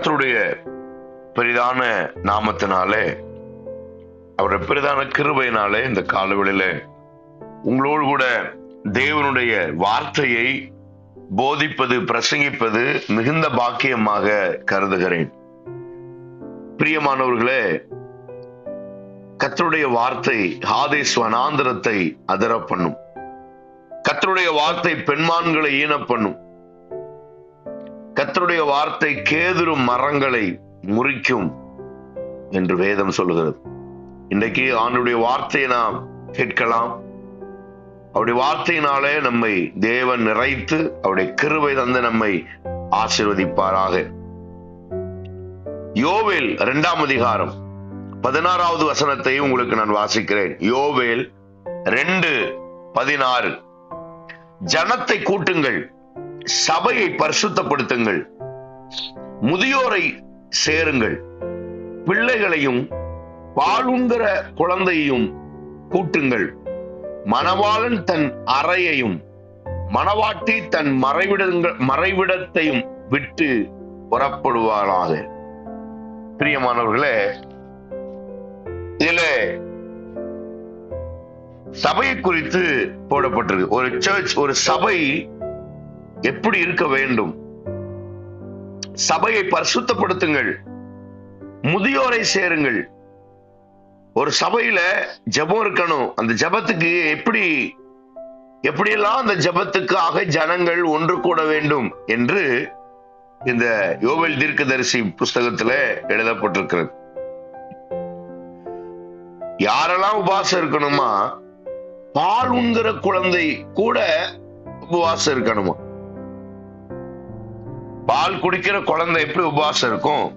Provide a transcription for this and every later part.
கத்தருடைய பெரிதான நாமத்தினாலே அவருடைய பெரிதான கிருபையினாலே இந்த காலவெளியில உங்களோடு கூட தேவனுடைய வார்த்தையை போதிப்பது பிரசங்கிப்பது மிகுந்த பாக்கியமாக கருதுகிறேன். பிரியமானவர்களே கத்தருடைய வார்த்தை ஹாதேஸ் வனாந்திரத்தை அதர பண்ணும் கத்தருடைய வார்த்தை பெண்மான்களை ஈன பண்ணும் கத்தருடைய வார்த்தை கேதுரும் மரங்களை முறிக்கும் என்று வேதம் சொல்லுகிறது. இன்றைக்கு ஆண்டுடைய வார்த்தையை நாம் கேட்கலாம். அவருடைய வார்த்தையினாலே நம்மை தேவன் நிறைத்து அவருடைய கிருவை தந்து நம்மை ஆசிர்வதிப்பாராக. யோவேல் இரண்டாம் அதிகாரம் பதினாறாவது வசனத்தை உங்களுக்கு நான் வாசிக்கிறேன். யோவேல் ரெண்டு பதினாறு. ஜனத்தை கூட்டுங்கள். சபையை பரிசுத்தப்படுத்துங்கள். முதியோரை சேருங்கள். பிள்ளைகளையும் பாலுங்கிற குழந்தையையும் கூட்டுங்கள். மணவாளன் தன் அறையையும் மணவாட்டி தன் மறைவிடங்கள் மறைவிடத்தையும் விட்டு புறப்படுவாளாக பிரியமானவர்களே இதுல சபையை குறித்து போடப்பட்டிருக்கு. ஒரு சர்ச் ஒரு சபை எப்படி இருக்க வேண்டும்? சபையை பரிசுத்தப்படுத்துங்கள். முதியோரை சேருங்கள். ஒரு சபையில ஜெபம் இருக்கணும். அந்த ஜெபத்துக்கு எப்படி எப்படியெல்லாம் அந்த ஜெபத்துக்காக ஜனங்கள் ஒன்று கூட வேண்டும் என்று இந்த யோவேல் தீர்க்கதரிசி புஸ்தகத்துல எழுதப்பட்டிருக்கிறது. யாரெல்லாம் உபவாசம் இருக்கணுமா? பால் உண்கிற குழந்தை கூட உபவாசம் இருக்கணுமா? பால் குடிக்கிற குழந்தை எப்படி உபவாசம் இருக்கும்?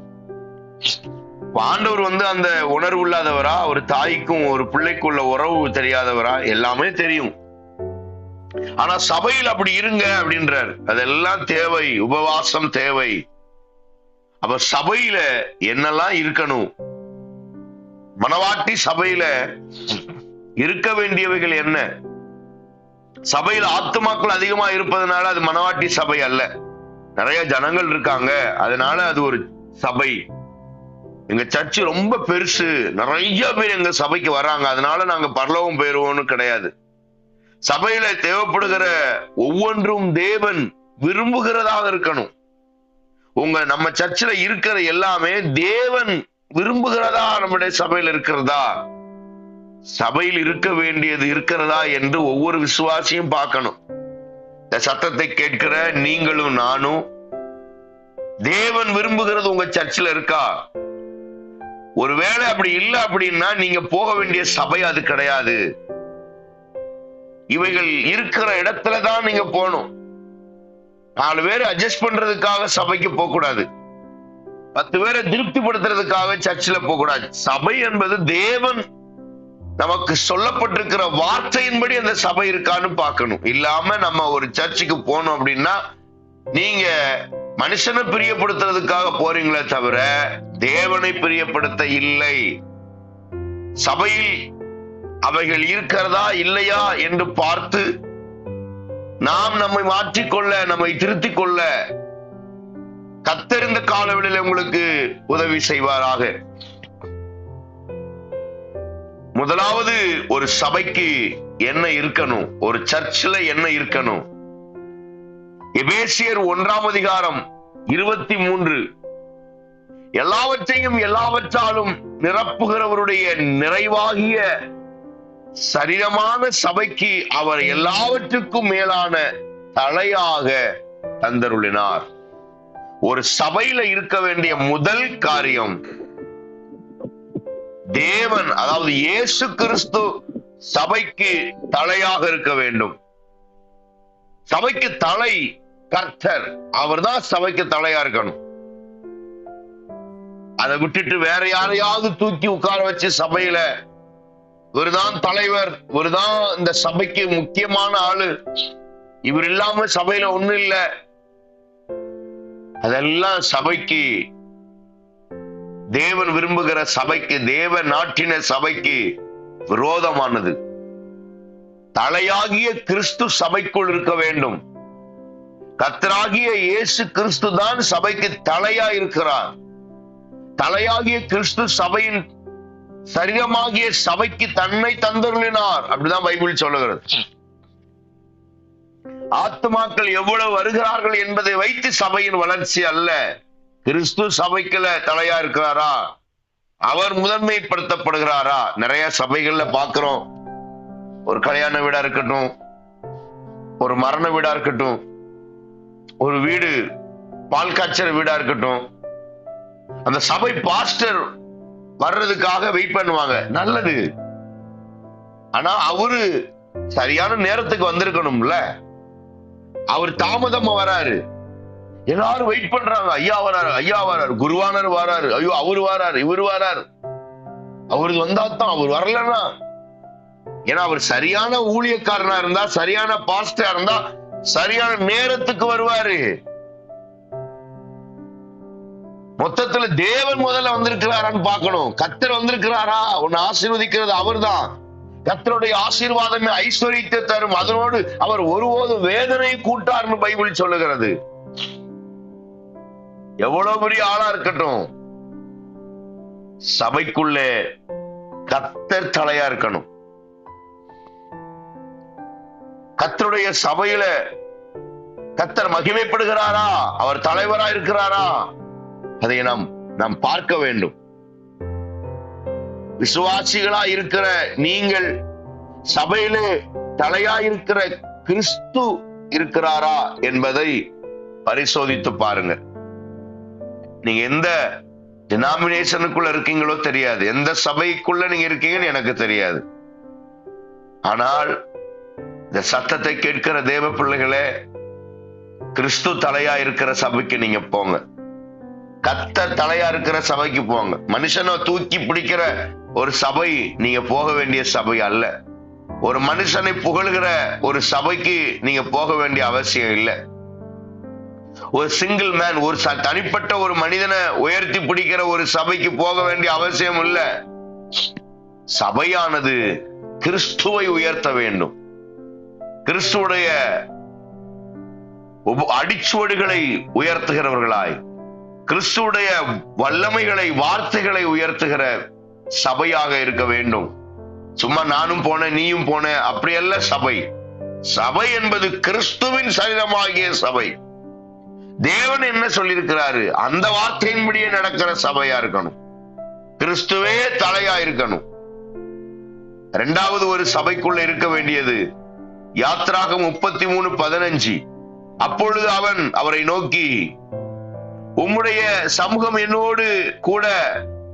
ஆண்டவர் வந்து அந்த உணர்வு இல்லாதவரா? ஒரு தாய்க்கும் ஒரு பிள்ளைக்குள்ள உறவு தெரியாதவரா? எல்லாமே தெரியும். ஆனா சபையில் அப்படி இருங்க அப்படின்றார். அதெல்லாம் தேவை. உபவாசம் தேவை. அப்ப சபையில என்னெல்லாம் இருக்கணும்? மனவாட்டி சபையில இருக்க வேண்டியவைகள் என்ன? சபையில் ஆத்துமாக்கள் அதிகமா இருப்பதனால அது மனவாட்டி சபை அல்ல. நிறைய ஜனங்கள் இருக்காங்க. அதனால அது ஒரு சபை. எங்க சர்ச்சு ரொம்ப பெருசு. நிறைய பேர் எங்க சபைக்கு வர்றாங்க அதனால நாங்க பரலோகம் போயிருவோம்னு கிடையாது. சபையில தேவைப்படுகிற ஒவ்வொன்றும் தேவன் விரும்புகிறதாக இருக்கணும். உங்க நம்ம சர்ச்சில் இருக்கிற எல்லாமே தேவன் விரும்புகிறதா நம்முடைய சபையில் இருக்கிறதா? சபையில் இருக்க வேண்டியது இருக்கிறதா என்று ஒவ்வொரு விசுவாசியும் பார்க்கணும். இந்த சத்தத்தை கேட்கிற நீங்களும் நானும் தேவன் விரும்புகிறது உங்க சர்ச்சில் இருக்கா? ஒருவேளை அப்படி இல்லை அப்படின்னா நீங்க போக வேண்டிய சபை அது கிடையாது. இவைகள் இருக்கிற இடத்துல தான் நீங்க போகணும். நாலு பேர் அட்ஜஸ்ட் பண்றதுக்காக சபைக்கு போக கூடாது பத்து பேரை திருப்திப்படுத்துறதுக்காக சர்ச்சில் போக கூடாது சபை என்பது தேவன் நமக்கு சொல்லப்பட்டிருக்கிற வார்த்தையின்படி அந்த சபை இருக்கான்னு பார்க்கணும். இல்லாம நம்ம ஒரு சர்ச்சுக்கு போனோம் அப்படின்னா நீங்க மனுஷனை பிரியப்படுத்துறதுக்காக போறீங்களே தவிர தேவனை பிரியப்படுத்த இல்லை. சபையில் அவைகள் இருக்கிறதா இல்லையா என்று பார்த்து நாம் நம்மை மாற்றிக்கொள்ள நம்மை திருத்திக் கொள்ள கத்தறிந்த காலவெளியில் உங்களுக்கு உதவி செய்வாராக. முதலாவது ஒரு சபைக்கு என்ன இருக்கணும்? ஒரு சர்ச்சில் என்ன இருக்கணும்? எபேசியர் ஒன்றாம் அதிகாரம் இருபத்தி மூன்று. எல்லாவற்றையும் எல்லாவற்றாலும் நிரப்புகிறவருடைய நிறைவாகிய சரீரமான சபைக்கு அவர் எல்லாவற்றுக்கும் மேலான தலையாக தந்தருளினார். ஒரு சபையில இருக்க வேண்டிய முதல் காரியம் தேவன் அதாவது இயேசு கிறிஸ்து சபைக்கு தலையாக இருக்க வேண்டும். சபைக்கு தலை கர்த்தர். அவர்தான் சபைக்கு தலையா இருக்கணும். அதை விட்டுட்டு வேற யாரையாவது தூக்கி உட்கார வச்சு சபையில இவர்தான் தலைவர் இவர்தான் இந்த சபைக்கு முக்கியமான ஆளு. இவர் இல்லாம சபையில ஒண்ணும் இல்ல. அதெல்லாம் சபைக்கு தேவன் விரும்புகிற சபைக்கு தேவ நாட்டின சபைக்கு விரோதமானது. தலையாகிய கிறிஸ்து சபைக்குள் இருக்க வேண்டும். கத்தராகிய இயேசு கிறிஸ்து தான் சபைக்கு தலையா இருக்கிறார். தலையாகிய கிறிஸ்து சபையின் சரீரமாகிய சபைக்கு தன்னை தந்தருளினார். அப்படிதான் பைபிள் சொல்லுகிறது. ஆத்மாக்கள் எவ்வளவு வருகிறார்கள் என்பதை வைத்து சபையின் வளர்ச்சி அல்ல. கிறிஸ்து சபைக்குல தலையா இருக்கிறாரா? அவர் முதன்மைப்படுத்தப்படுகிறாரா? நிறைய சபைகள்ல பாக்குறோம். ஒரு கல்யாண வீடா இருக்கட்டும் ஒரு மரண வீடா இருக்கட்டும் ஒரு வீடு பால் காய்ச்சல் வீடா இருக்கட்டும். அந்த சபை பாஸ்டர் வர்றதுக்காக வெயிட் பண்ணுவாங்க. நல்லது. ஆனா அவரு சரியான நேரத்துக்கு வந்திருக்கணும்ல. அவர் தாமதமா வராரு. எல்லாரும் வெயிட் பண்றாங்க. ஐயா வராரு ஐயா வராரு குருவானர் வராரு. ஐயோ அவரு வராரு இவரு வராரு. அவரு வந்தாதான் அவர் வரலன்னா. ஏன்னா அவர் சரியான ஊழியக்காரனா இருந்தா சரியான பாஸ்டா இருந்தா சரியான நேரத்துக்கு வருவாரு. மொத்தத்துல தேவன் முதல்ல வந்திருக்கிறாரான்னு பார்க்கணும். கத்தர் வந்திருக்கிறாரா? உன்னை ஆசீர்வதிக்கிறது அவர்தான். கத்தருடைய ஆசீர்வாதமே ஐஸ்வர்யத்தை தரும். அதனோடு அவர் ஒருபோது வேதனை கூட்டார்னு பைபிள் சொல்லுகிறது. எவ்வளவு பெரிய ஆளா இருக்கட்டும். சபைக்குள்ளே கத்தர் தலையா இருக்கணும். கத்தருடைய சபையில கத்தர் மகிமைப்படுகிறாரா? அவர் தலைவரா இருக்கிறாரா? அதை நாம் நாம் பார்க்க வேண்டும். விசுவாசிகளா இருக்கிற நீங்கள் சபையிலே தலையா இருக்கிற கிறிஸ்து இருக்கிறாரா என்பதை பரிசோதித்து பாருங்க நீங்க எந்த டினாமினேஷனுக்குள்ள இருக்கீங்களோ தெரியாது. எந்த சபைக்குள்ள நீங்க இருக்கீங்கன்னு எனக்கு தெரியாது. ஆனால் இந்த சத்தத்தை கேட்கிற தேவ பிள்ளைகளே கிறிஸ்து தலையா இருக்கிற சபைக்கு நீங்க போங்க. கத்த தலையா இருக்கிற சபைக்கு போங்க. மனுஷனை தூக்கி பிடிக்கிற ஒரு சபை நீங்க போக வேண்டிய சபை அல்ல. ஒரு மனுஷனை புகழ்கிற ஒரு சபைக்கு நீங்க போக வேண்டிய அவசியம் இல்லை. ஒரு சிங்கிள் மேன் ஒரு ச- தனிப்பட்ட ஒரு மனிதனை உயர்த்தி பிடிக்கிற ஒரு சபைக்கு போக வேண்டிய அவசியம் இல்ல. சபையானது கிறிஸ்துவை உயர்த்த வேண்டும். கிறிஸ்துவடைய அடிச்சுவடுகளை உயர்த்துகிறவர்களாய் கிறிஸ்துடைய வல்லமைகளை வார்த்தைகளை உயர்த்துகிற சபையாக இருக்க வேண்டும். சும்மா நானும் போனேன் நீயும் போன அப்படியல்ல சபை. சபை என்பது கிறிஸ்துவின் சரீரமாகிய சபை. தேவன் என்ன சொல்லியிருக்கிறாரு? அந்த வார்த்தையின்படியே நடக்கிற சபையா இருக்கணும். கிறிஸ்துவே தலையா இருக்கணும். இரண்டாவது ஒரு சபைக்குள்ள இருக்க வேண்டியது யாத்ராக முப்பத்தி மூணு பதினஞ்சு. அப்பொழுது அவன் அவரை நோக்கி உம்முடைய சமூகம் என்னோடு கூட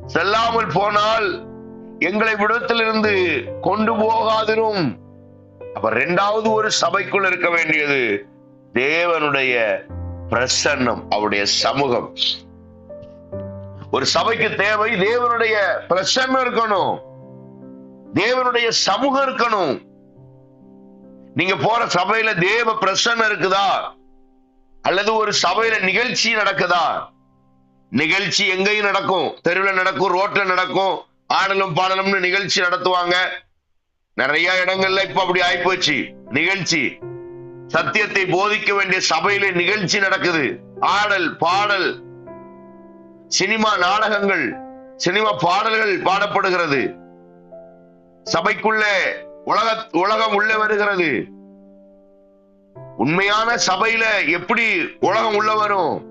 செல்லாமல் போனால் எங்களை விடத்திலிருந்து கொண்டு போகாதிரும். அப்ப இரண்டாவது ஒரு சபைக்குள் இருக்க வேண்டியது தேவனுடைய பிரசன்னம் அவருடைய சமூகம். ஒரு சபைக்கு தேவை தேவனுடைய பிரசன்னம் இருக்கணும். தேவனுடைய சமூகம் இருக்கணும். நீங்க போற சபையில தேவ பிரசன்னம் இருக்குதா? அல்லது ஒரு சபையில நிகழ்ச்சி நடக்குதா? நிகழ்ச்சி எங்கேயும் நடக்கும். தெருவில் நடக்கும் ரோட்ல நடக்கும் ஆடலும் பாடலும்னு நிகழ்ச்சி நடத்துவாங்க. நிறைய இடங்கள்ல இப்ப அப்படி ஆயிப்போச்சு. நிகழ்ச்சி. சத்தியத்தை போதிக்க வேண்டிய சபையில நிகழ்ச்சி நடக்குது. ஆடல் பாடல் சினிமா நாடகங்கள் சினிமா பாடல்கள் பாடப்படுகிறது. சபைக்குள்ளே உலக உலகம் உள்ளே வருகிறது. உண்மையான சபையில எப்படி உலகம் உள்ள வரும்?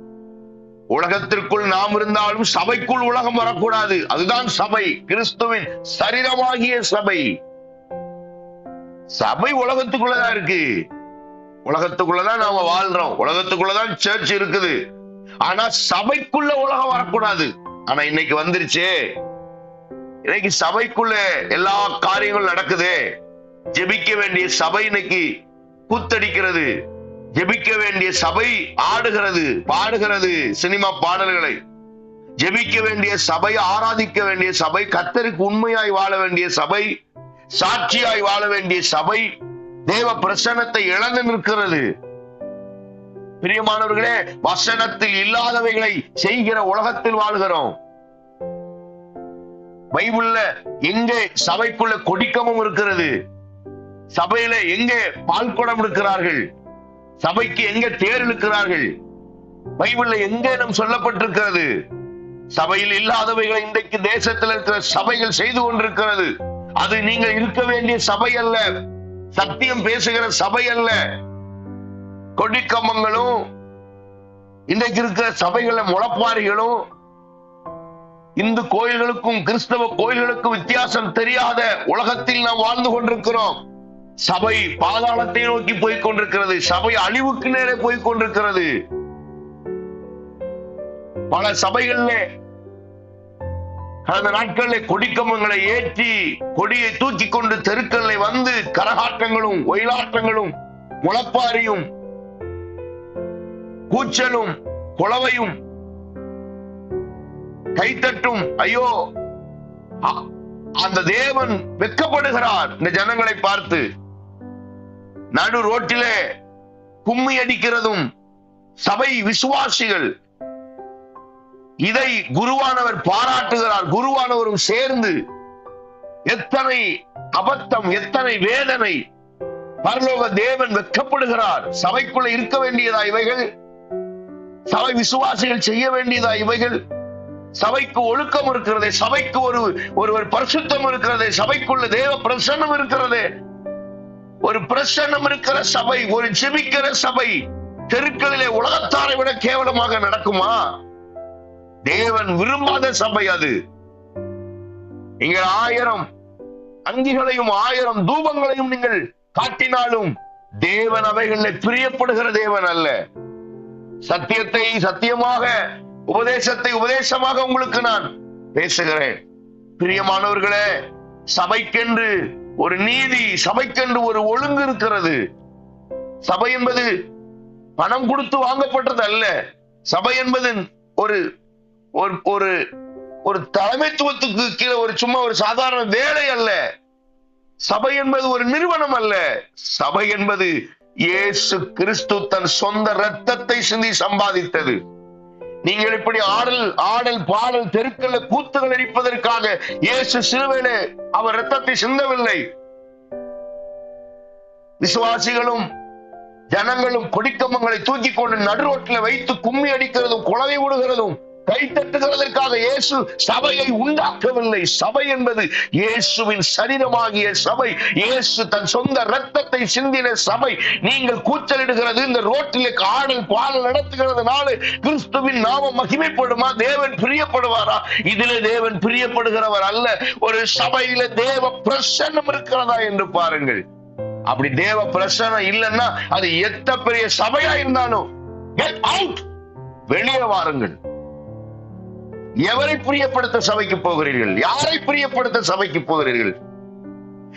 உலகத்திற்குள் நாம் இருந்தாலும் சபைக்குள் உலகம் வரக்கூடாது. அதுதான் சபை. கிறிஸ்துவின் சரீரமாகிய சபை. சபை உலகத்துக்குள்ளதான் இருக்கு. உலகத்துக்குள்ளதான் நாம வாழ்றோம். உலகத்துக்குள்ளதான் சர்ச் இருக்குது. ஆனா சபைக்குள்ள உலகம் வரக்கூடாது. ஆனா இன்னைக்கு வந்துருச்சே. இன்னைக்கு சபைக்குள்ள எல்லா காரியங்களும் நடக்குதே. ஜெபிக்க வேண்டிய சபை இன்னைக்கு கூத்தடிக்கிறது. ஜெபிக்க வேண்டிய சபை ஆடுகிறது பாடுகிறது சினிமா பாடல்களை. ஜெபிக்க வேண்டிய சபை ஆராதிக்க வேண்டிய சபை கத்தருக்கு உண்மையாய் வாழ வேண்டிய சபை சாட்சியாய் வாழ வேண்டிய சபை தேவ பிரசனத்தை இழந்து நிற்கிறது. பிரியமானவர்களே வசனத்தில் இல்லாதவைகளை செய்கிற உலகத்தில் வாழ்கிறோம். பைபிள்ல எங்கே சபைக்குள்ள கொடிக்கமும் இருக்கிறது? சபையில எங்கே பால் குடம் இருக்கிறார்கள்? சபைக்கு எங்க தேர் இருக்கிறார்கள் பைபிள்ல எங்கே நம் சொல்லப்பட்டிருக்கிறது? சபையில் இல்லாதவைகளை இன்றைக்கு தேசத்தில் இருக்கிற சபைகள் செய்து கொண்டிருக்கிறது. அது நீங்கள் இருக்க வேண்டிய சபை அல்ல. சத்தியம் பேசுகிற சபை அல்ல. கொடிக்கம்பங்களும் இன்றைக்கு இருக்கிற சபைகள முளப்பாரிகளும் இந்து கோயில்களுக்கும் கிறிஸ்தவ கோயில்களுக்கும் வித்தியாசம் தெரியாத உலகத்தில் நாம் வாழ்ந்து கொண்டிருக்கிறோம். சபை பாதாளத்தை நோக்கி போய்க் கொண்டிருக்கிறது. சபை அழிவுக்கு நேரே போய்க் கொண்டிருக்கிறது. பல சபைகள்ல கடந்த நாட்களில் கொடிக்கம்பங்களை ஏற்றி கொடியை தூக்கி கொண்டு தெருக்களை வந்து கரகாட்டங்களும் ஒயிலாட்டங்களும் முளப்பாரியும் கூச்சலும் குளவையும் கைத்தட்டும் ஐயோ அந்த தேவன் வெட்கப்படுகிறார் இந்த ஜனங்களை பார்த்து நடு ரோட்டிலே கும்மி அடிக்கிறதும் சபை விசுவாசிகள் இதை குருவானவர் பாராட்டுகிறார். குருவானவரும் சேர்ந்து எத்தனை அபத்தம் எத்தனை வேதனை பரலோக தேவன் வெட்கப்படுகிறார் சபைக்குள்ள இருக்க வேண்டியதா இவைகள்? சபை விசுவாசிகள் செய்ய வேண்டியதா இவைகள்? சபைக்கு ஒழுக்கம் இருக்கிறதே சபைக்கு ஒரு ஒருவர் பரிசுத்தம் இருக்கிறதே சபைக்குள்ள தேவ பிரசன்னம் இருக்கிறதே. ஒரு பிரசன்னம் இருக்கிற சபை ஒரு ஜெபிக்கிற சபை தெருக்களிலே உலகத்தாரை விட கேவலமாக நடக்குமா? தேவன் விரும்பாத சபை அது. நீங்கள் ஆயிரம் அங்கிகளையும் ஆயிரம் தூபங்களையும் நீங்கள் காட்டினாலும் தேவன் அவைகளில் பிரியப்படுகிற தேவன் அல்ல. சத்தியத்தை சத்தியமாக உபதேசத்தை உபதேசமாக உங்களுக்கு நான் பேசுகிறேன். பிரியமானவர்களே சபைக்கென்று ஒரு நீதி சபைக்கென்று ஒரு ஒழுங்கு இருக்கிறது. சபை என்பது பணம் கொடுத்து வாங்கப்பட்டது அல்ல சபை என்பது ஒரு ஒரு ஒரு ஒரு தலைமைத்துவத்துக்கு கீழே ஒரு சும்மா ஒரு சாதாரண வேலை அல்ல. சபை என்பது ஒரு நிறுவனம் அல்ல. சபை என்பது இயேசு கிறிஸ்து தன் சொந்த ரத்தத்தை சிந்தி சம்பாதித்தது. நீங்கள் இப்படி ஆடல் ஆடல் பாடல் தெருக்கல்ல கூத்துகள் அடிப்பதற்காக இயேசு சிலுவையிலே அவர் ரத்தத்தை சிந்தவில்லை. விசுவாசிகளும் ஜனங்களும் கொடிக்கம்பங்களை தூக்கி கொண்டு நடுரோட்டில் வைத்து கும்மி அடிக்கிறதும் குழவை விடுகிறதும் கை தட்டுகிறதற்காக இயேசு சபையை உண்டாக்கவில்லை. சபை என்பது இயேசுவின் சரீரமாகிய சபை. இயேசு தன் சொந்த ரத்தத்தை சிந்தின சபை. நீங்கள் கூச்சலிடுகிறது இந்த ரோட்டிலே காடல் பாடல் நடத்துகிறதுனால கிறிஸ்துவின் நாமம் மகிமைப்படுமா? தேவன் பிரியப்படுவாரா? இதிலே தேவன் பிரியப்படுகிறவர் அல்ல. ஒரு சபையில தேவ பிரசன்னம் இருக்கிறதா என்று பாருங்கள். அப்படி தேவ பிரசனம் இல்லைன்னா அது எத்த பெரிய சபையா இருந்தாலும் வெளியே வாருங்கள். எவரை பிரியப்படுத்த சபைக்கு போகிறீர்கள்? யாரை பிரியப்படுத்த சபைக்கு போகிறீர்கள்?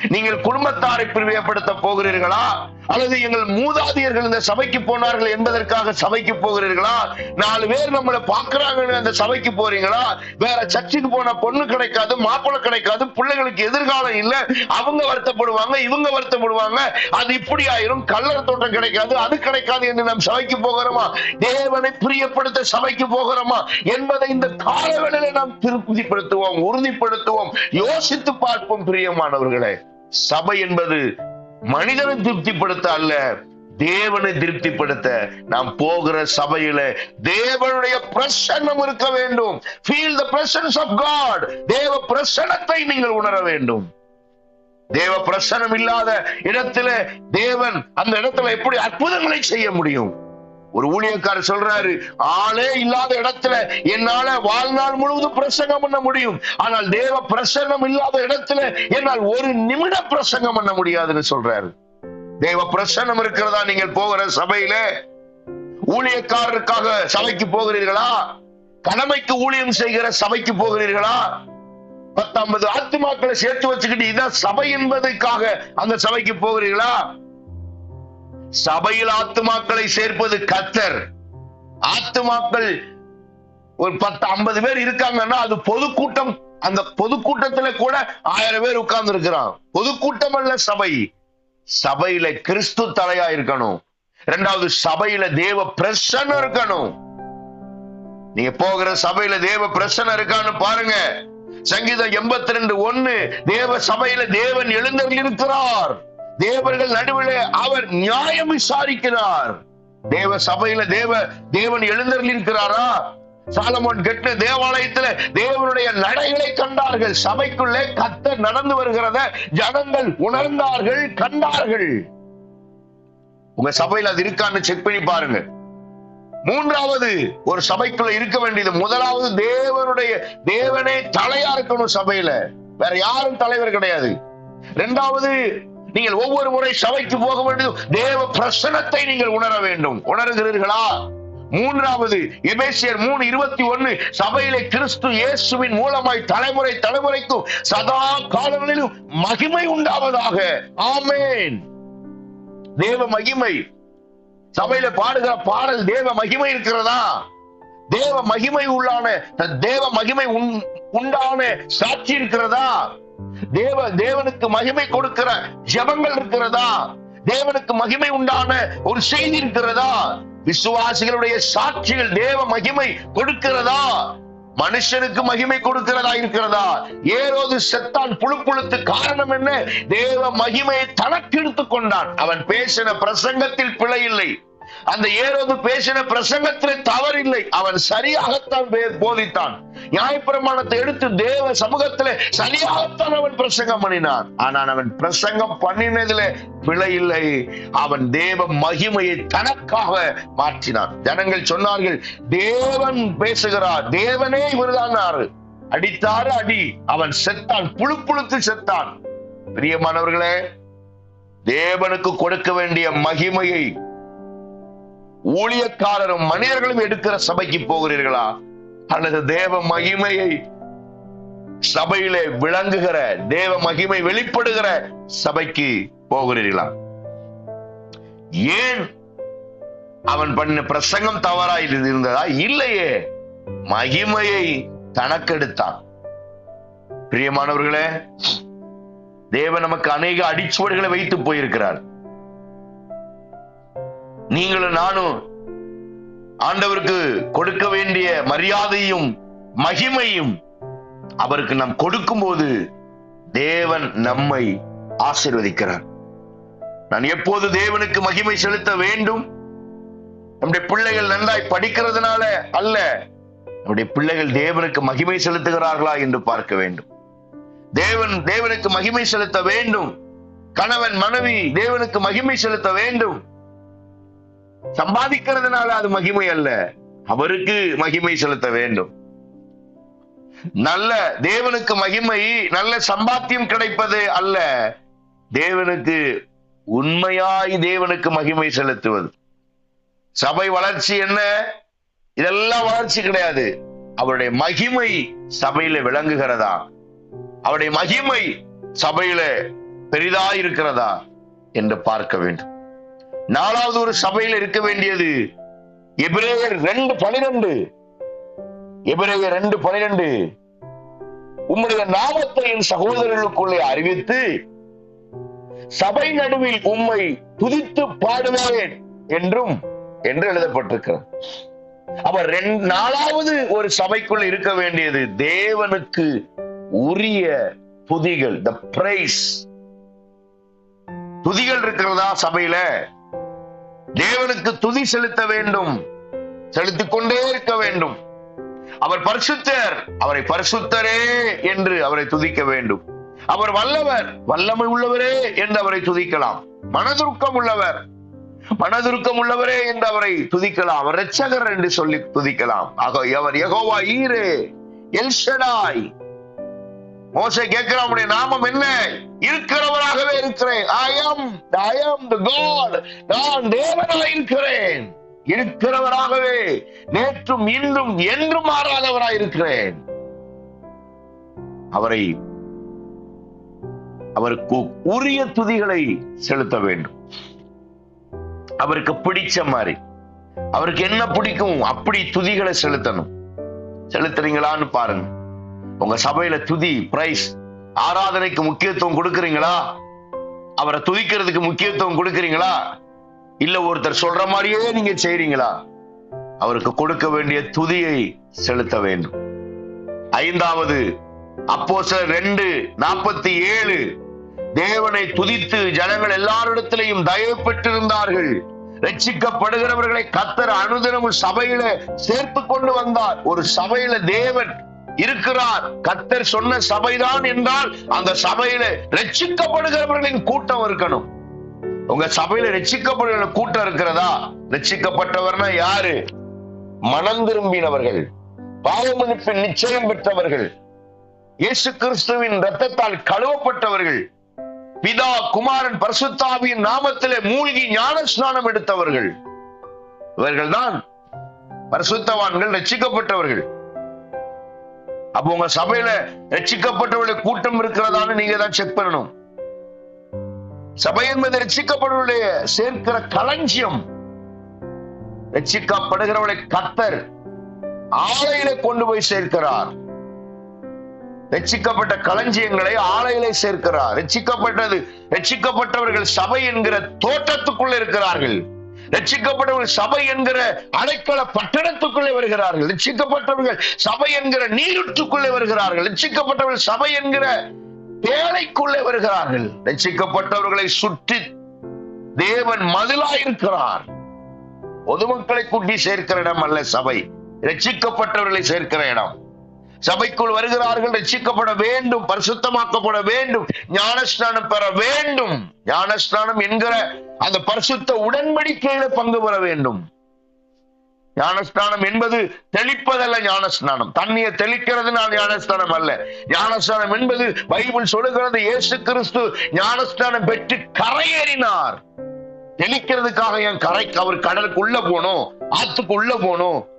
நீங்கள் குடும்பத்தாரை பிரியப்படுத்த போகிறீர்களா? அல்லது எங்கள் மூதாதையர்கள் இந்த சபைக்கு போனார்கள் என்பதற்காக சபைக்கு போகிறீர்களா? நாலு பேர் நம்மளை பாக்குறாங்கன்னு அந்த சபைக்கு போறீங்களா? வேற சர்ச்சுக்கு போன பொண்ணு கிடைக்காது மாப்பிள்ளை கிடைக்காது பிள்ளைகளுக்கு எதிர்காலம் இல்ல. அவங்க வருத்தப்படுவாங்க இவங்க வருத்தப்படுவாங்க. அது இப்படி ஆயிரும் கல்லற தோட்டம் கிடைக்காது அது கிடைக்காது என்று நாம் சபைக்கு போகிறோமா? தேவனை பிரியப்படுத்த சபைக்கு போகிறோமா? என்பதை இந்த காலவெளியில நாம் திருப்திப்படுத்துவோம் உறுதிப்படுத்துவோம் யோசித்து பார்ப்போம் பிரியமானவர்களே. சபை என்பது மனிதனை திருப்திப்படுத்த அல்ல தேவனை திருப்திப்படுத்த நாம் போகிற சபையில தேவனுடைய பிரசன்னம் இருக்க வேண்டும். Feel the presence of God தேவ பிரசனத்தை நீங்கள் உணர வேண்டும். தேவ பிரசனம் இல்லாத இடத்துல தேவன் அந்த இடத்துல எப்படி அற்புதங்களை செய்ய முடியும்? ஒரு ஊழியக்காரர் சொல்றாரு ஆளே இல்லாத இடத்துல என்னால வாழ்நாள் முழுவதும் பிரசங்கம் பண்ண முடியும். ஆனால் தேவ பிரசங்கம் இல்லாத இடத்துல என்னால் ஒரு நிமிட பிரசங்கம் பண்ண முடியாதுன்னு சொல்றாரு. தேவ பிரசன்னம் இருக்கிறதா நீங்கள் போகிற சபையில? ஊழியக்காரருக்காக சபைக்கு போகிறீர்களா? கடமைக்கு ஊழியம் செய்கிற சபைக்கு போகிறீர்களா? பத்தொன்பது ஆத்துமாக்களை சேர்த்து வச்சுக்கிட்டு இதான் சபை என்பதற்காக அந்த சபைக்கு போகிறீர்களா? சபையில் ஆத்துமாக்களை சேர்ப்பது கத்தர். ஆத்துமாக்கள் ஒரு பத்து ஐம்பது பேர் இருக்காங்கன்னா அது பொதுக்கூட்டம். அந்த பொதுக்கூட்டத்துல கூட ஆயிரம் பேர் உட்கார்ந்து இருக்கிறான் பொதுக்கூட்டம் அல்ல சபை. சபையில கிறிஸ்து தலையா இருக்கணும். இரண்டாவது சபையில தேவ பிரசன்னம் இருக்கணும். நீங்க போகிற சபையில தேவ பிரசன்னம் இருக்கான்னு பாருங்க. சங்கீதம் எண்பத்தி ரெண்டு ஒன்னு தேவ சபையில தேவன் எழுந்தருள் இருக்கிறார் தேவர்கள் நடுவில் அவர் நியாயம் விசாரிக்கிறார். தேவ சபையில தேவ தேவன் எழுந்தருளி இருக்கிறாரா சாலமோன் கெட்ட தேவாலயத்துல தேவனுடைய நடைகளை கண்டார்கள். சபைக்குள்ளே கத்த நடந்து வருகிறத ஜனங்கள் உணர்ந்தார்கள் கண்டார்கள். உங்க சபையில அது இருக்கான்னு செக் பண்ணி பாருங்க. மூன்றாவது ஒரு சபைக்குள்ள இருக்க வேண்டியது முதலாவது தேவனுடைய தேவனே தலையா இருக்கணும் சபையில. வேற யாரும் தலைவர் கிடையாது. இரண்டாவது நீங்கள் ஒவ்வொரு முறை சபைக்கு போக வேண்டும். தேவ பிரசனத்தை நீங்கள் உணர வேண்டும். உணர்கிறீர்களா? மூன்றாவது எபேசியர் மூணு இருபத்தி ஒன்னு சபையிலே கிறிஸ்து இயேசுவின் மூலமாய் தலைமுறை தலைமுறைக்கும் சதா காலங்களிலும் மகிமை உண்டாவதாக. ஆமேன். தேவ மகிமை. சபையில பாடுகிற பாடல் தேவ மகிமை இருக்கிறதா? தேவ மகிமை உள்ளான தேவ மகிமை உண்- உண்டான சாட்சி இருக்கிறதா? தேவ தேவனுக்கு மகிமை கொடுக்கிற ஜபங்கள் இருக்கிறதா? தேவனுக்கு மகிமை உண்டான ஒரு செய்தி இருக்கிறதா? விசுவாசிகளுடைய சாட்சிகள் தேவ மகிமை கொடுக்கிறதா? மனுஷனுக்கு மகிமை கொடுக்கிறதா இருக்கிறதா? ஏரோது செத்தான் புழு புழுத்து காரணம் என்ன? தேவ மகிமையை தனக்கு எடுத்துக் கொண்டான். அவன் பேசின பிரசங்கத்தில் பிழை இல்லை. அந்த ஏரோது பேசின பிரசங்கத்தில் தவறில்லை. அவன் சரியாகத்தான் போதித்தான். நியாயப்பிரமாணத்தை எடுத்து தேவ சமூகத்திலே சரியாகத்தான் அவன் பிரசங்கம் பண்ணினான். ஆனால் அவன் பிரசங்கம் பண்ணினதிலே பிழை இல்லை. அவன் தேவ மகிமையை தனக்காக மாற்றினான். ஜனங்கள் சொன்னார்கள் தேவன் பேசுகிறார். தேவனே இவர்தான் அடித்தாரு அடி. அவன் செத்தான். புழு புழுத்து செத்தான். பிரியமானவர்களே தேவனுக்கு கொடுக்க வேண்டிய மகிமையை ஊழியக்காரரும் மனிதர்களும் எடுக்கிற சபைக்கு போகிறீர்களா? அல்லது தேவ மகிமையை சபையிலே விளங்குகிற தேவ மகிமை வெளிப்படுகிற சபைக்கு போகிறீர்களா? ஏன் அவன் பண்ண பிரசங்கம் தவறா இருந்ததா? இல்லையே. மகிமையை தனக்கெடுத்தான். பிரியமானவர்களே தேவன் நமக்கு அநேக அடிச்சுவடுகளை வைத்து போயிருக்கிறார். நீங்களும் நானும் ஆண்டவருக்கு கொடுக்க வேண்டிய மரியாதையும் மகிமையும் அவருக்கு நாம் கொடுக்கும்போது தேவன் நம்மை ஆசிர்வதிக்கிறார். நான் எப்போது தேவனுக்கு மகிமை செலுத்த வேண்டும்? நம்முடைய பிள்ளைகள் நன்றாய் படிக்கிறதுனால அல்ல நம்முடைய பிள்ளைகள் தேவனுக்கு மகிமை செலுத்துகிறார்களா என்று பார்க்க வேண்டும். தேவன் தேவனுக்கு மகிமை செலுத்த வேண்டும். கணவன் மனைவி தேவனுக்கு மகிமை செலுத்த வேண்டும். சம்பாதிக்கிறதுனால அது மகிமை அல்ல. அவருக்கு மகிமை செலுத்த வேண்டும். நல்ல தேவனுக்கு மகிமை நல்ல சம்பாத்தியம் கிடைப்பது அல்ல. தேவனுக்கு உண்மையாய் தேவனுக்கு மகிமை செலுத்துவது. சபை வளர்ச்சி என்ன? இதெல்லாம் வளர்ச்சி கிடையாது. அவருடைய மகிமை சபையில விளங்குகிறதா? அவருடைய மகிமை சபையில பெரிதா இருக்கிறதா என்று பார்க்க வேண்டும். நாலாவது ஒரு சபையில் இருக்க வேண்டியது. எபிரேயர் ரெண்டு பனிரெண்டு. எபிரேயர் ரெண்டு பனிரெண்டு. உம்முடைய நாமத்தை என் சகோதரர்களுக்குள்ளே அறிவித்து சபை நடுவில் உம்மை துதித்து பாடுவேன் என்றும் என்று எழுதப்பட்டிருக்கிறது. அவர் ரெண்டு நாலாவது ஒரு சபைக்குள் இருக்க வேண்டியது தேவனுக்கு உரிய துதிகள் த பிரைஸ் துதிகள் இருக்கிறதா சபையில? தேவனுக்கு துதி செலுத்த வேண்டும். செலுத்திக் கொண்டே இருக்க வேண்டும். அவர் பரிசுத்தர். அவரை பரிசுத்தரே என்று அவரை துதிக்க வேண்டும். அவர் வல்லவர். வல்லமை உள்ளவரே என்று அவரை துதிக்கலாம். மனதுருக்கம் உள்ளவர். மனதுருக்கம் உள்ளவரே என்று அவரை துதிக்கலாம். அவர் ரட்சகர் என்று சொல்லி துதிக்கலாம். ஆக அவர் யகோவா ஈரே. எல்ஷடாய். மோசை கேட்கிறான் உடைய நாமம் என்ன? இருக்கிறவராகவே இருக்கிறேன். ஐ ஆம் ஐ ஆம் த காட் நான் தேவனாக இருக்கிறேன். இருக்கிறவராகவே நேற்றும் இன்றும் என்றும் மாறாதவராய் இருக்கிறேன். அவரை அவருக்கு உரிய துதிகளை செலுத்த வேண்டும். அவருக்கு பிடிச்ச மாதிரி. அவருக்கு என்ன பிடிக்கும்? அப்படி துதிகளை செலுத்தணும். செலுத்துறீங்களான்னு பாருங்க. உங்க சபையில துதி பிரைஸ் ஆராதனைக்கு முக்கியத்துவம் கொடுக்குறீங்களா? அவரை துதிக்கிறதுக்கு முக்கியத்துவம் கொடுக்குறீங்களா? இல்ல ஒருத்தர் சொல்ற மாதிரியே நீங்க செய்றீங்களா? அவருக்கு கொடுக்க வேண்டிய துதியை செலுத்த வேண்டும். ஐந்தாவது அப்போ ரெண்டு நாற்பத்தி ஏழு. தேவனை துதித்து ஜனங்கள் எல்லாரிடத்திலையும் தயவு பெற்றிருந்தார்கள். ரட்சிக்கப்படுகிறவர்களை கத்தர் அனுதினமும் சபையில சேர்த்து கொண்டு வந்தார். ஒரு சபையில தேவன் இருக்கிறார். கத்தர் சொன்ன சபைதான் என்றால் அந்த சபையில ரட்சிக்கப்படுகிறவர்களின் கூட்டம் இருக்கணும். உங்க சபையில ரட்சிக்கப்படுகிற கூட்டம் இருக்கிறதா? ரட்சிக்கப்பட்டவர்னா யாரு? மனம் திரும்பினவர்கள் பாவமன்னிப்பின் நிச்சயம் பெற்றவர்கள் இயேசு கிறிஸ்துவின் ரத்தத்தால் கழுவப்பட்டவர்கள் பிதா குமாரன் பரிசுத்தாவியின் நாமத்திலே மூழ்கி ஞான ஸ்நானம் எடுத்தவர்கள். இவர்கள்தான் பரிசுத்தவான்கள் ரட்சிக்கப்பட்டவர்கள். அப்போ உங்க சபையில ரட்சிக்கப்பட்டவர்களுடைய கூட்டம் இருக்கிறதான்னு நீங்க தான் செக் பண்ணணும். சபை என்பது ரட்சிக்கப்பட்டவர்களுடைய சேர்க்கிற களஞ்சியம். ரச்சிக்கப்படுகிறவளை கத்தர் ஆலையில கொண்டு போய் சேர்க்கிறார். ரட்சிக்கப்பட்ட களஞ்சியங்களை ஆலையிலே சேர்க்கிறார். ரட்சிக்கப்பட்டது ரட்சிக்கப்பட்டவர்கள் சபை என்கிற தோட்டத்துக்குள்ள இருக்கிறார்கள். ரட்சிக்கப்பட்டவர்கள் சபை என்கிற அடைக்கல பட்டணத்துக்குள்ளே வருகிறார்கள். ரட்சிக்கப்பட்டவர்கள் சபை என்கிற நீருற்றுக்குள்ளே வருகிறார்கள். ரட்சிக்கப்பட்டவர்கள் சபை என்கிற தேவைக்குள்ளே வருகிறார்கள். ரட்சிக்கப்பட்டவர்களை சுற்றி தேவன் மதிலாயிருக்கிறார் பொதுமக்களை கூட்டி சேர்க்கிற இடம் அல்ல சபை. ரட்சிக்கப்பட்டவர்களை சேர்க்கிற இடம். சபைக்குள் வருகிறார்கள் ரசிக்கப்பட வேண்டும் பரிசுத்தமாக்கப்பட வேண்டும் ஞானஸ்நானம் பெற வேண்டும். ஞானஸ்நானம் என்கிற அந்த பரிசுத்த உடன்படிக்கையில பங்கு பெற வேண்டும். ஞானஸ்நானம் என்பது தெளிப்பதல்ல ஞானஸ்நானம். தண்ணியை தெளிக்கிறதுனால் ஞானஸ்நானம் அல்ல. ஞானஸ்நானம் என்பது பைபிள் சொல்லுகிறது இயேசு கிறிஸ்து ஞானஸ்நானம் பெற்று கரையேறினார். தெளிக்கிறதுக்காக என் கரைக்கு அவர் கடலுக்கு உள்ள போகணும் ஆத்துக்கு உள்ள போனோம்.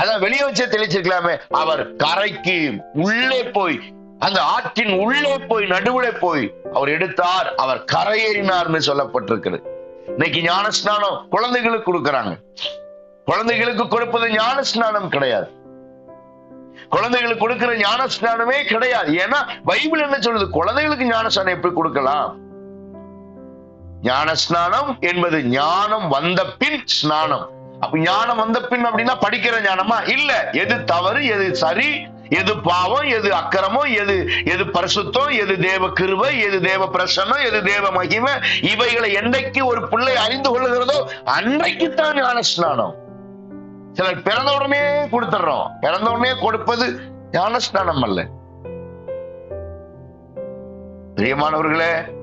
அதான் வெளியே வச்சே தெளிச்சிருக்கலாமே. அவர் கரைக்கு உள்ளே போய் அந்த ஆற்றின் உள்ளே போய் நடுவுல போய் அவர் எடுத்தார். அவர் கரையேறினார்னு சொல்லப்பட்டிருக்கிறது இன்னைக்கு ஞானஸ்நானம் குழந்தைகளுக்கு கொடுக்கறாங்க. குழந்தைகளுக்கு கொடுப்பது ஞானஸ்நானம் கிடையாது. குழந்தைகளுக்கு கொடுக்கிற ஞானஸ்நானமே கிடையாது. ஏன்னா பைபிள் என்ன சொல்லுது? குழந்தைகளுக்கு ஞானஸ்நானம் எப்படி கொடுக்கலாம்? ஞானஸ்நானம் என்பது ஞானம் வந்த பின் ஸ்நானம். ஞானம் வந்த பின் அப்படின்னா படிக்கிற ஞானமா? இல்ல. எது தவறு எது சரி எது பாவம் எது அக்கிரமம் எது எது பரிசுத்தம் எது தேவ கிருபை எது தேவ பிரசனம் எது தேவ மகிமை? இவைகளை என்றைக்கு ஒரு பிள்ளை அறிந்து கொள்ளுகிறதோ அன்றைக்குத்தான் ஞான ஸ்நானம் சிலர் பிறந்த உடனே கொடுத்துடுறோம். பிறந்த உடனே கொடுப்பது ஞான ஸ்நானம் அல்ல. பிரியமானவர்களே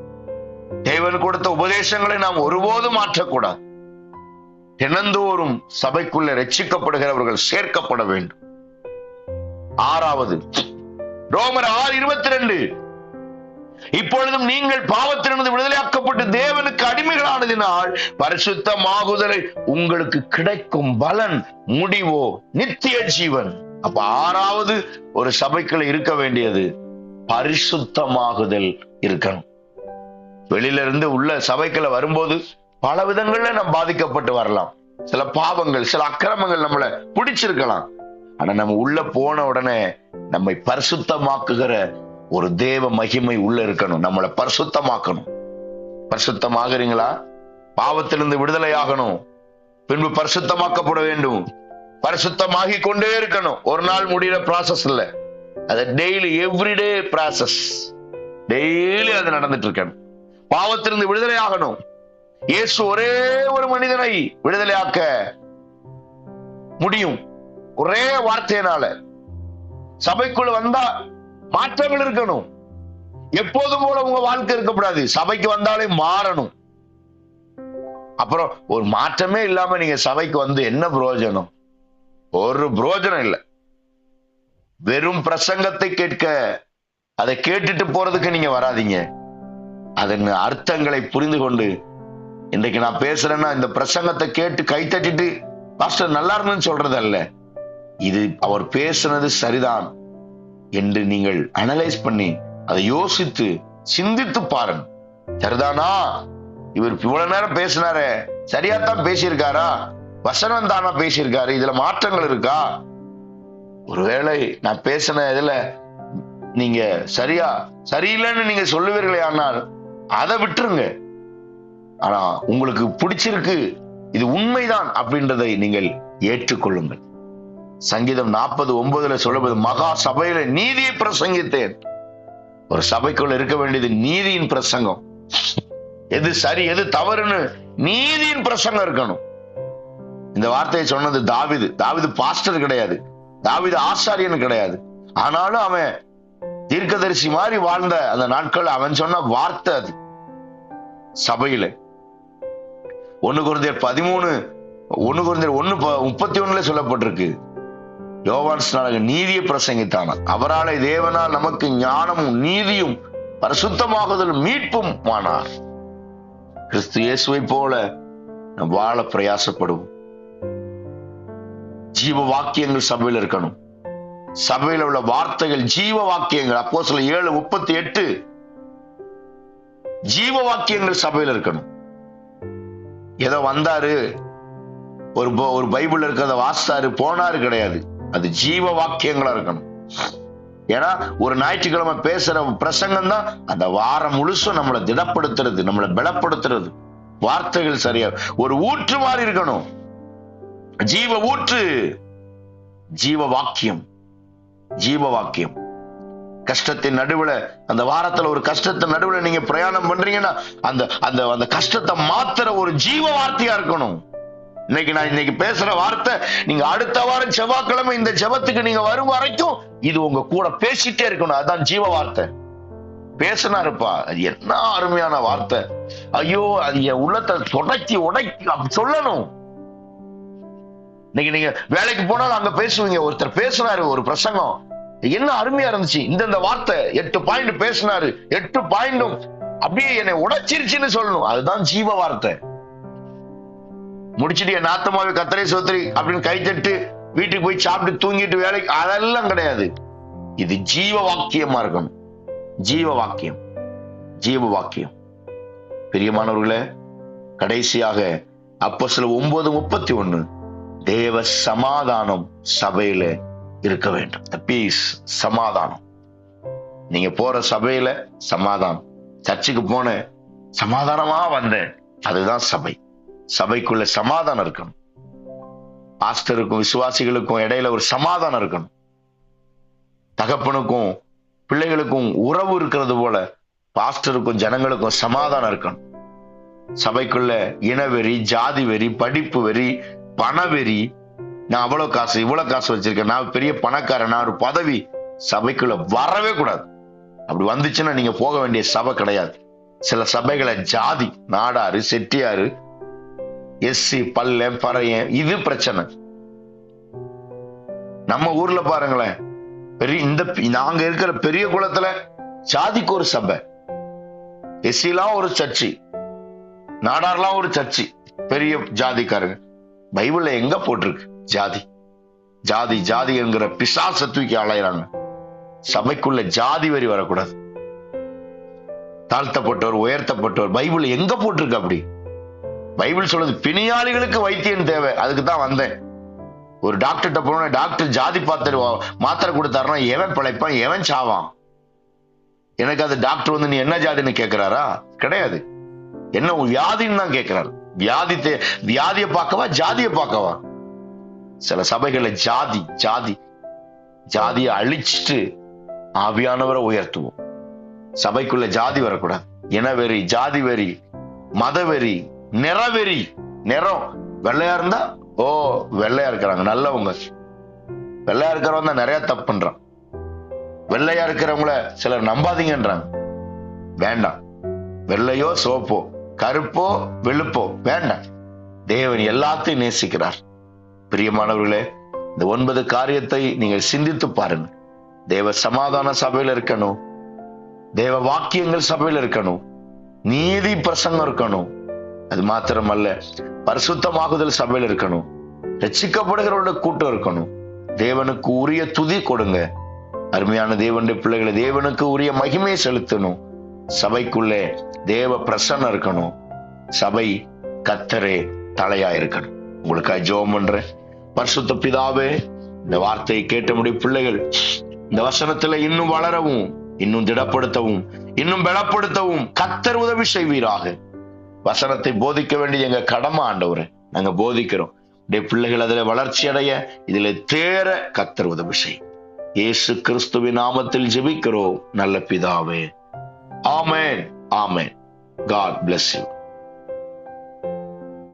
தேவன் கொடுத்த உபதேசங்களை நாம் ஒருபோதும் மாற்றக்கூடாது. தினந்தோறும் சபைக்குள்ள ரட்சிக்கப்படுகிறவர்கள் சேர்க்கப்பட வேண்டும். ஆறாவது ரோமர் ஆறு இருபத்தி ரெண்டு. இப்பொழுதும் நீங்கள் பாவத்திலிருந்து விடுதலையாக்கப்பட்டு தேவனுக்கு அடிமைகளானதினால் பரிசுத்தமாகுதலை உங்களுக்கு கிடைக்கும் பலன் முடிவோ நித்திய ஜீவன். அப்ப ஆறாவது ஒரு சபைக்குள்ள இருக்க வேண்டியது பரிசுத்தமாகுதல் இருக்கணும். வெளியில இருந்து உள்ள சபைக்குள்ள வரும்போது பல விதங்கள்ல நம்ம பாதிக்கப்பட்டு வரலாம். சில பாவங்கள் சில அக்கிரமங்கள் நம்மள பிடிச்சிருக்கலாம். ஆனா நம்ம உள்ள போன உடனே நம்மை பரிசுத்தமாக்குகிற ஒரு தேவ மகிமை உள்ள இருக்கணும். நம்மளை பரிசுத்தமாக்கணும். பரிசுத்தமாகறீங்களா? பாவத்திலிருந்து விடுதலை ஆகணும் பின்பு பரிசுத்தமாக்கப்பட வேண்டும். பரிசுத்தமாகி கொண்டே இருக்கணும். ஒரு நாள் முடிகிற ப்ராசஸ் இல்ல. அது டெய்லி எவ்ரிடே ப்ராசஸ் டெய்லி அது நடந்துட்டு இருக்கணும். பாவத்திலிருந்து விடுதலை ஆகணும் இயேசு ஒரே ஒரு மனிதனை விடுதலையாக்க முடியும். ஒரே வார்த்தையினால. சபைக்குள்ள வந்தா மாற்றங்கள் இருக்கணும். எப்போதும் போல உங்க வாழ்க்கை இருக்கக்கூடாது. சபைக்கு வந்தாலே மாறணும். அப்புறம் ஒரு மாற்றமே இல்லாம நீங்க சபைக்கு வந்து என்ன பிரயோஜனம் ஒரு பிரயோஜனம் இல்லை. வெறும் பிரசங்கத்தை கேட்க அதை கேட்டுட்டு போறதுக்கு நீங்க வராதீங்க. அதன் அர்த்தங்களை புரிந்து கொண்டு இன்றைக்கு நான் பேசுறேன்னா இந்த பிரசங்கத்தை கேட்டு கை தட்டிட்டு பாஸ்டர் நல்லா இருந்துன்னு சொல்றது அல்ல இது அவர் பேசுனது சரிதான் என்று நீங்கள் அனலைஸ் பண்ணி அதை யோசித்து சிந்தித்து பாருங்க. சரிதானா? இவர் இவ்வளவு நேரம் பேசினாரே. சரியாத்தான் பேசியிருக்காரா? வசனம் தானா பேசியிருக்காரு? இதுல மாற்றங்கள் இருக்கா? ஒருவேளை நான் பேசின இதுல நீங்க சரியா சரியில்லைன்னு நீங்க சொல்லுவீர்களே ஆனால் அதை விட்டுருங்க. ஆனா உங்களுக்கு பிடிச்சிருக்கு இது உண்மைதான் அப்படின்றதை நீங்கள் ஏற்றுக்கொள்ளுங்கள். சங்கீதம் நாற்பது ஒன்பதுல சொல்லுவது மகா சபையில நீதியை பிரசங்கித்தேன். ஒரு சபைக்குள்ள இருக்க வேண்டியது நீதியின் பிரசங்கம். எது சரி எது தவறுன்னு நீதியின் பிரசங்கம் இருக்கணும். இந்த வார்த்தையை சொன்னது தாவிது. தாவிது பாஸ்டர் கிடையாது. தாவிது ஆசாரியன் கிடையாது. ஆனாலும் அவன் தீர்க்கதரிசி மாதிரி வாழ்ந்த அந்த நாட்கள் அவன் சொன்ன வார்த்தை அது. சபையில. ஒன்னு குருந்தியர் பதிமூணு ஒன்னு குருந்தியர் ஒண்ணு ப- முப்பத்தி ஒண்ணுல சொல்லப்பட்டிருக்கு. யோவான் ஸ்நானகன் நீதியை பிரசங்கித்தான. அவராலே தேவனால் நமக்கு ஞானமும் நீதியும் பரிசுத்தமாகுதலும் மீட்பும் ஆனார். கிறிஸ்து இயேசுவை போல நம் வாழ பிரயாசப்படுவோம். ஜீவ வாக்கியங்கள் சபையில் இருக்கணும். சபையில் உள்ள வார்த்தைகள் ஜீவ வாக்கியங்கள் அப்போ சில ஏழு முப்பத்தி எட்டு. ஜீவ வாக்கியங்கள் சபையில் இருக்கணும். ஏதோ வந்தாரு. ஒரு ப- ஒரு பைபிள் இருக்கிறத வாசித்தாரு போனாரு கிடையாது. அது ஜீவ வாக்கியங்களா இருக்கணும். ஏன்னா ஒரு ஞாயிற்றுக்கிழமை பேசுற பிரசங்கம் தான் அந்த வாரம் முழுசும் நம்மளை திடப்படுத்துறது நம்மளை பலப்படுத்துறது. வார்த்தைகள் சரியா ஒரு ஊற்று மாதிரி இருக்கணும். ஜீவ ஊற்று ஜீவ வாக்கியம் ஜீவ வாக்கியம். கஷ்டத்தின் நடுவுல அந்த வாரத்துல ஒரு கஷ்டத்தின் நடுவுல நீங்க பிரயாணம் பண்றீங்கன்னா அந்த அந்த அந்த கஷ்டத்தை மாத்துற ஒரு ஜீவ வார்த்தையா இருக்கணும். இன்னைக்கு நான் இன்னைக்கு பேசுற வார்த்தை நீங்க அடுத்த வாரம் செவ்வாய்க்கிழமை இந்த ஜெபத்துக்கு நீங்க வரும் வரைக்கும் இது உங்க கூட பேசிட்டே இருக்கணும். அதுதான் ஜீவ வார்த்தை. பேசினாருப்பா அது என்ன அருமையான வார்த்தை. ஐயோ அது என் உள்ளத்தை தொடக்கி உடைக்கி அப்படி சொல்லணும். இன்னைக்கு நீங்க வேலைக்கு போனாலும் அங்க பேசுவீங்க. ஒருத்தர் பேசினாரு ஒரு பிரசங்கம். என்ன அருமையா இருந்துச்சு. இந்தந்த வார்த்தை எட்டு பாயிண்ட் பேசினாரு. எட்டு பாயிண்டும் அப்படியே என்னை உடைச்சிருச்சுன்னு சொல்லணும். அதுதான் ஜீவ வார்த்தை. முடிச்சுட்டு என் நாத்தமாவே கத்தரை சோத்திரி அப்படின்னு கைத்தட்டு வீட்டுக்கு போய் சாப்பிட்டு தூங்கிட்டு வேலைக்கு அதெல்லாம் கிடையாது. இது ஜீவ வாக்கியமா இருக்கணும். ஜீவ வாக்கியம். ஜீவ வாக்கியம். பிரியமானவர்களே கடைசியாக அப்ப சில ஒன்பது முப்பத்தி ஒண்ணு தேவ சமாதானம் சபையில இருக்க வேண்டும். பீஸ் சமாதானம். நீங்க போற சபையில சமாதானம். சர்ச்சுக்கு போன சமாதானமா வந்தேன். அதுதான் சபை. சபைக்குள்ள சமாதானம் இருக்கணும். பாஸ்டருக்கும் விசுவாசிகளுக்கும் இடையில ஒரு சமாதானம் இருக்கணும். தகப்பனுக்கும் பிள்ளைகளுக்கும் உறவு இருக்கிறது போல பாஸ்டருக்கும் ஜனங்களுக்கும் சமாதானம் இருக்கணும். சபைக்குள்ள இனவெறி ஜாதி வெறி படிப்பு வெறி பணவெறி நான் அவ்வளவு காசு இவ்வளவு காசு வச்சிருக்கேன். நான் பெரிய பணக்காரன் நான் ஒரு பதவி சபைக்குள்ள வரவே கூடாது. அப்படி வந்துச்சுன்னா நீங்க போக வேண்டிய சபை கிடையாது. சில சபைகளை ஜாதி நாடாரு செட்டியாரு எஸ்சி பல்ல பறையன் இது பிரச்சனை. நம்ம ஊர்ல பாருங்களேன் பெரிய இந்த நாங்க இருக்கிற பெரிய குளத்துல ஜாதிக்கு ஒரு சபை. எஸ்சிலாம் ஒரு சர்ச்சு நாடார்லாம் ஒரு சர்ச்சு பெரிய ஜாதிக்காரங்க. பைபிள்ல எங்க போட்டிருக்கு? ஜாதி. ஜாதி ஜாதி என்கிற பிசாச தூக்கி அலையிறாங்க. சபைக்குள்ள ஜாதி வரி வரக்கூடாது. தாழ்த்தப்பட்டவர் உயர்த்தப்பட்டவர் பைபிள் எங்க போட்டிருக்கு அப்படி? பைபிள் சொல்றது பிணியாளிகளுக்கு வைத்தியம் தேவை. அதுக்கு தான் வந்தேன். ஒரு டாக்டர்கிட்ட போன டாக்டர் ஜாதி பாத்திர மாத்திரை கொடுத்தாருன்னா எவன் பிழைப்பான் எவன் சாவான்? எனக்கு அது டாக்டர் வந்து நீ என்ன ஜாதின்னு கேட்கிறாரா கிடையாது. என்ன வியாதின்னு தான் கேட்கிறாரு வியாதி தே- வியாதியை பார்க்கவா ஜாதியை பார்க்கவா? சில சபைகள்ல ஜாதி ஜாதி ஜாதியை அழிச்சிட்டு ஆவியானவரை உயர்த்துவோம். சபைக்குள்ள ஜாதி வரக்கூடாது. இனவெறி ஜாதி வெறி மதவெறி நிறவெறி நிறம். வெள்ளையா இருந்தா ஓ வெள்ளையா இருக்கிறாங்க நல்லவங்க. வெள்ளையா இருக்கிறவங்க தான் நிறைய தப்பு பண்றான். வெள்ளையா இருக்கிறவங்கள சிலர் நம்பாதீங்கன்றாங்க. வேண்டாம். வெள்ளையோ சோப்போ கருப்போ வெளுப்போ வேண்டாம். தேவன் எல்லாத்தையும் நேசிக்கிறார். பிரியமானவர்களே இந்த ஒன்பது காரியத்தை நீங்கள் சிந்தித்து பாருங்க தேவ சமாதான சபையில இருக்கணும். தேவ வாக்கியங்கள் சபையில இருக்கணும். நீதி பிரசங்கம் இருக்கணும். அது மாத்திரமல்ல பரிசுத்தமாகுதல் சபையில் இருக்கணும். ரட்சிக்கப்படுகிறவரோட கூட்டம் இருக்கணும். தேவனுக்கு உரிய துதி கொடுங்க. அருமையான தேவனுடைய பிள்ளைகளை தேவனுக்கு உரிய மகிமையை செலுத்தணும். சபைக்குள்ளே தேவ பிரசன்னம் இருக்கணும். சபை கத்தரே தலையா இருக்கணும் உங்களுக்காக ஜோம் பண்றேன் பரிசுத்த பிதாவே இந்த வார்த்தையை கேட்ட பிள்ளைகள் இந்த வசனத்துல இன்னும் வளரவும் இன்னும் திடப்படுத்தவும் இன்னும் பலப்படுத்தவும் கத்தர் உதவி செய்வீராக. வசனத்தை போதிக்க வேண்டிய எங்க கடமை ஆண்டவரே. நாங்க போதிக்கிறோம். பிள்ளைகள் அதுல வளர்ச்சி அடைய இதுல தேர கத்தர் உதவி செய். இயேசு கிறிஸ்துவின் நாமத்தில் ஜெபிக்கிறோம் நல்ல பிதாவே. ஆமேன் ஆமேன். God bless you